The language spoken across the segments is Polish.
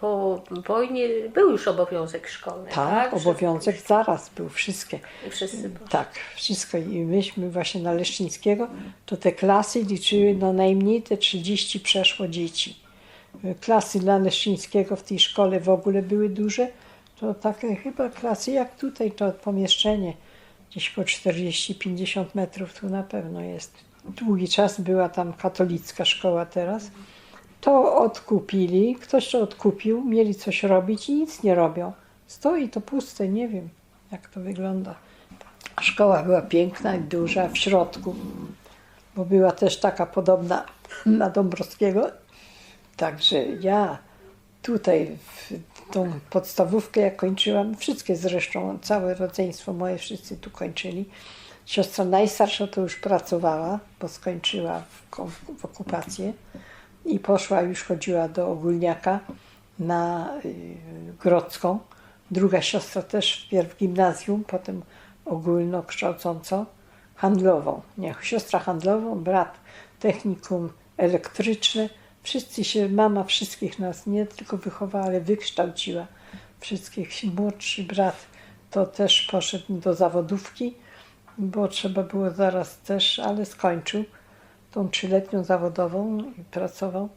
po wojnie był już obowiązek szkolny, tak? Tak, obowiązek zaraz był, wszystkie. Wszyscy. Tak, wszystko. I myśmy właśnie na Leszczyńskiego, to te klasy liczyły no najmniej te 30 przeszło dzieci. Klasy dla Leszczyńskiego w tej szkole w ogóle były duże. To takie chyba klasy jak tutaj, to pomieszczenie gdzieś po 40-50 metrów tu na pewno jest. Długi czas była tam katolicka szkoła teraz. To odkupili, ktoś to odkupił, mieli coś robić i nic nie robią. Stoi to puste, nie wiem jak to wygląda. Szkoła była piękna i duża w środku, bo była też taka podobna na Dąbrowskiego. Także ja tutaj w tą podstawówkę jak kończyłam, wszystkie zresztą, całe rodzeństwo moje, wszyscy tu kończyli. Siostra najstarsza to już pracowała, bo skończyła w, ko- w okupację i poszła, już chodziła do ogólniaka na y, Grodzką. Druga siostra też wpierw gimnazjum, potem ogólnokształcącą, handlową. Nie, siostra handlową, brat technikum elektryczne. Wszyscy się, mama wszystkich nas nie tylko wychowała, ale wykształciła. Wszystkich. Młodszy brat to też poszedł do zawodówki, bo trzeba było zaraz też, ale skończył tą trzyletnią zawodową i pracował.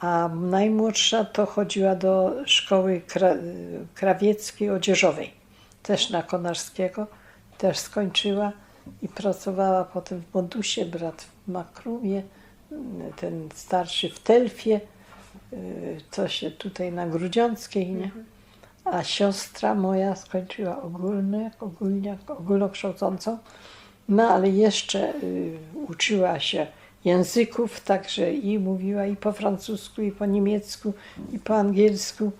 A najmłodsza to chodziła do szkoły kra krawieckiej odzieżowej, też na Konarskiego, też skończyła i pracowała potem w Modusie, brat w Makrumie, ten starszy w Telfie, y, co się tutaj na Grudziąckiej, nie? A siostra moja skończyła ogólny, ogólniak, ogólnokształcącą, no ale jeszcze y, uczyła się języków, także i mówiła i po francusku, i po niemiecku, i po angielsku.